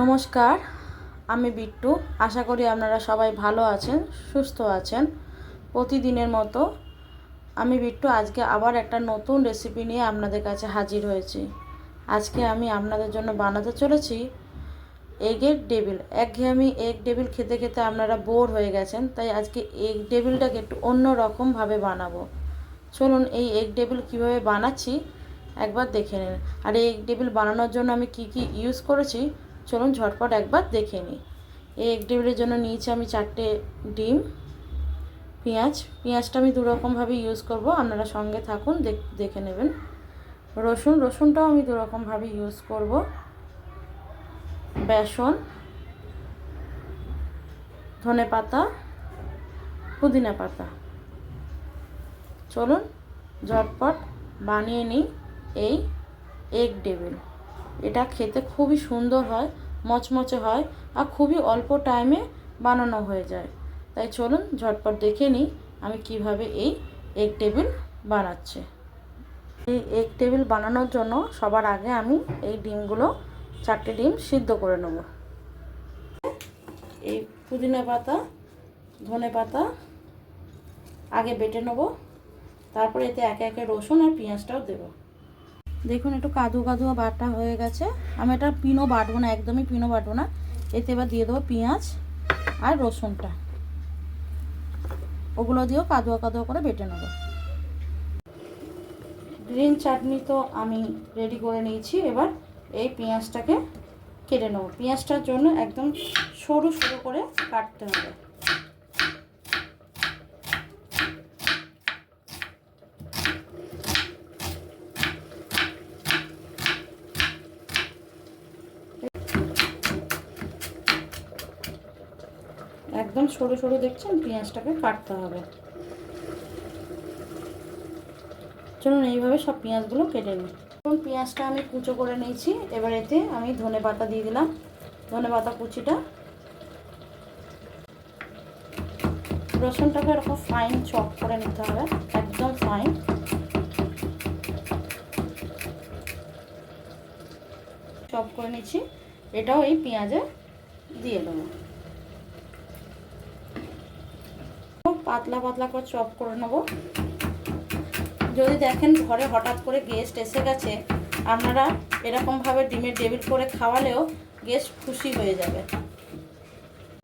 নমস্কার, আমি বিট্টু। আশা করি আপনারা সবাই ভালো আছেন, সুস্থ আছেন। প্রতিদিনের মতো আমি বিট্টু আজকে আবার একটা নতুন রেসিপি নিয়ে আপনাদের কাছে হাজির হয়েছি। আজকে আমি আপনাদের জন্য বানাতে চলেছি এগের ডেবিল। একঘেয়েমি এগ ডেবিল খেতে খেতে আপনারা বোর হয়ে গেছেন, তাই আজকে এগ ডেবিলটাকে একটু অন্য রকমভাবে বানাবো। চলুন এই এগ ডেবিল কীভাবে বানাচ্ছি একবার দেখে নিন। আর এই এগ ডেবিল বানানোর জন্য আমি কি কি ইউজ করেছি চলুন ঝটপট একবার দেখে নিই। এই এগ ডেবিলের জন্য নিয়েছি আমি চারটে ডিম, পেঁয়াজ। পেঁয়াজটা আমি দুরকমভাবে ইউজ করব, আপনারা সঙ্গে থাকুন, দেখে নেবেন। রসুন, রসুনটাও আমি দুরকমভাবে ইউজ করব। বেসন, ধনে পাতা, পুদিনা পাতা। চলুন ঝটপট বানিয়ে নিই এই এগ ডেবিল এটা খেতে খুবই সুন্দর হয়, মচমচে হয় আর খুবই অল্প টাইমে বানানো হয়ে যায়। তাই চলুন ঝটপট দেখে নিই আমি কীভাবে এই এগ টেবিল বানাচ্ছে। এই এগ টেবিল বানানোর জন্য সবার আগে আমি এই ডিমগুলো চারটে ডিম সিদ্ধ করে নেব। এই পুদিনা পাতা, ধনে পাতা আগে বেটে নেব, তারপরে এতে একে একে রসুন আর পেঁয়াজটাও দেবো। দেখুন, একটু কাদু কাদু বাটা হয়ে গেছে। আমি এটা পিনো বাটবো না, একদমই পিনো বাটবো না। এতে এবার দিয়ে দেবো পেঁয়াজ আর রসুনটা। ওগুলো দিয়েও কাদুয়া কাদুয়া করে বেটে নেব। গ্রিন চাটনি তো আমি রেডি করে নিয়েছি। এবার এই পেঁয়াজটাকে কেটে নেব। পেঁয়াজটার জন্য একদম সরু সরু করে কাটতে হবে। একদম সরু সরু দেখছেন? পেঁয়াজটাকে কাটতে হবে। চলুন এইভাবে সব পেঁয়াজগুলো কেটে নিই। এখন পেঁয়াজটা আমি কুচো করে নিয়েছি। এবার এতে আমি ধনে পাতা দিয়ে দিলাম। ধনে পাতা কুচিটা। রসুনটাকে এরকম ফাইন চপ করে নিতে হবে। একদম ফাইন চপ করে নিচ্ছি এটাও এই পেঁয়াজে দিয়ে দেবো। পাতলা পাতলা করে চপ করে নেব। যদি দেখেন ঘরে হঠাৎ করে গেস্ট এসে গেছে, আপনারা এরকমভাবে ডিমের টেবিল করে খাওয়ালেও গেস্ট খুশি হয়ে যাবে।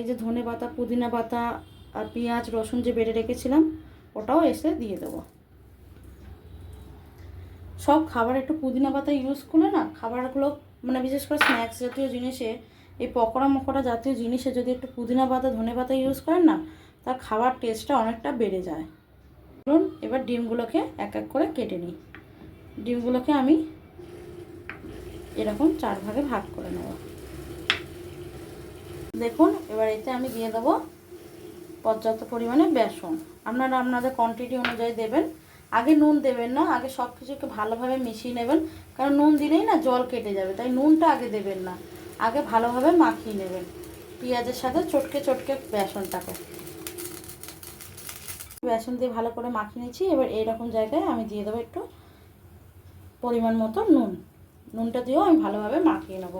এই যে ধনে পাতা, পুদিনা পাতা আর পেঁয়াজ, রসুন যে বেড়ে রেখেছিলাম, ওটাও এসে দিয়ে দেবো। সব খাবার একটু পুদিনা পাতা ইউজ করলে না, খাবারগুলো মানে বিশেষ করে স্ন্যাক্স জাতীয় জিনিসে এই পকোড়া মকোড়া জাতীয় জিনিসে যদি একটু পুদিনা পাতা, ধনে পাতা ইউজ করেন না, তার খাওয়ার টেস্টটা অনেকটা বেড়ে যায়। ধরুন, এবার ডিমগুলোকে এক এক করে কেটে নিই। ডিমগুলোকে আমি এরকম চার ভাগে ভাগ করে নেব। দেখুন, এবার এতে আমি দিয়ে দেবো পর্যাপ্ত পরিমাণে বেসন। আপনারা আপনাদের কোয়ান্টিটি অনুযায়ী দেবেন। আগে নুন দেবেন না, আগে সব কিছুকে ভালোভাবে মিশিয়ে নেবেন। কারণ নুন দিলেই না জল কেটে যাবে, তাই নুনটা আগে দেবেন না। আগে ভালোভাবে মাখিয়ে নেবেন। পেঁয়াজের সাথে চটকে চটকে বেসনটাকে। বেসন দিয়ে ভালো করে মাখিয়ে নিচ্ছি। এবার এইরকম জায়গায় আমি দিয়ে দেবো একটু পরিমাণ মতো নুন। নুনটা দিয়েও আমি ভালোভাবে মাখিয়ে নেব।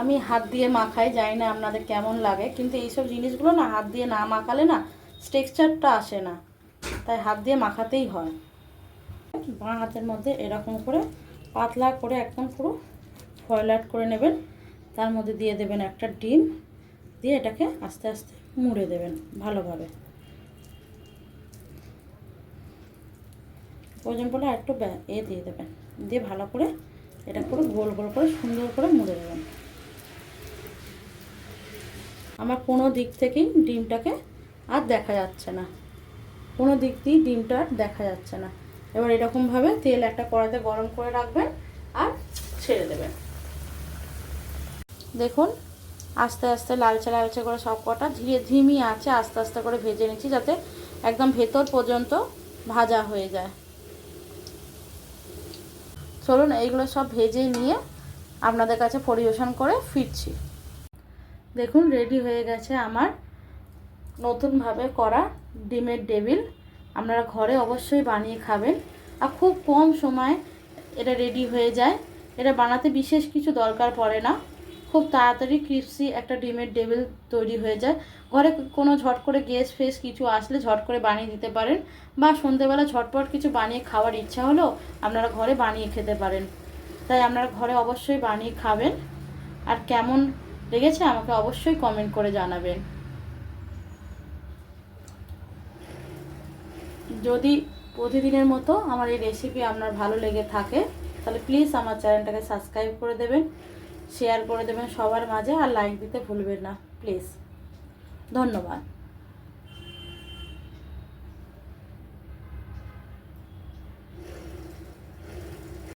আমি হাত দিয়ে মাখাই, জানি না আপনাদের কেমন লাগে, কিন্তু এইসব জিনিসগুলো না হাত দিয়ে না মাখালে না টেক্সচারটা আসে না। তাই হাত দিয়ে মাখাতেই হয়। বাঁ হাতের মধ্যে এরকম করে পাতলা করে একদম পুরো ফয়েল আর্ট করে নেবেন। তার মধ্যে দিয়ে দেবেন একটা ডিম। দিয়ে এটাকে আস্তে আস্তে মুড়ে দেবেন ভালোভাবে। প্রয়োজন পড়লে একটু এ দিয়ে দেবেন। দিয়ে ভালো করে এটা পুরো গোল গোল করে সুন্দর করে মুড়ে দেবেন। আমার কোনো দিক থেকেই ডিমটাকে আর দেখা যাচ্ছে না। কোনো দিক দিয়েই ডিমটা আর দেখা যাচ্ছে না। এবার এরকমভাবে তেল একটা কড়াতে গরম করে রাখবেন আর ছেড়ে দেবেন। দেখুন, আস্তে আস্তে লালচে লালচে করে সব কটা ধীরে ধিমি আছে আস্তে আস্তে করে ভেজে নিচ্ছি যাতে একদম ভেতর পর্যন্ত ভাজা হয়ে যায়। চলুন, এইগুলো সব ভেজে নিয়ে আপনাদের কাছে পরিবেশন করে ফিরছি। দেখুন, রেডি হয়ে গেছে আমার নতুনভাবে করা ডিমের ডেবিল আপনারা ঘরে অবশ্যই বানিয়ে খাবেন। আর খুব কম সময় এটা রেডি হয়ে যায়। এটা বানাতে বিশেষ কিছু দরকার পড়ে না। খুব তাড়াতাড়ি ক্রিপসি একটা ডিমের টেবিল তৈরি হয়ে যায়। ঘরে কোনো ঝট করে গ্যাস ফেস কিছু আসলে ঝট করে বানিয়ে দিতে পারেন বা সন্ধেবেলা ঝটপট কিছু বানিয়ে খাওয়ার ইচ্ছা হলেও আপনারা ঘরে বানিয়ে খেতে পারেন। তাই আপনারা ঘরে অবশ্যই বানিয়ে খাবেন। আর কেমন লেগেছে আমাকে অবশ্যই কমেন্ট করে জানাবেন। যদি প্রতিদিনের মতো আমার এই রেসিপি আপনার ভালো লেগে থাকে, তাহলে প্লিজ আমার চ্যানেলটাকে সাবস্ক্রাইব করে দেবেন শেয়ার করে দেবেন সবার মাঝে, আর লাইক দিতে ভুলবেন না প্লিজ ধন্যবাদ।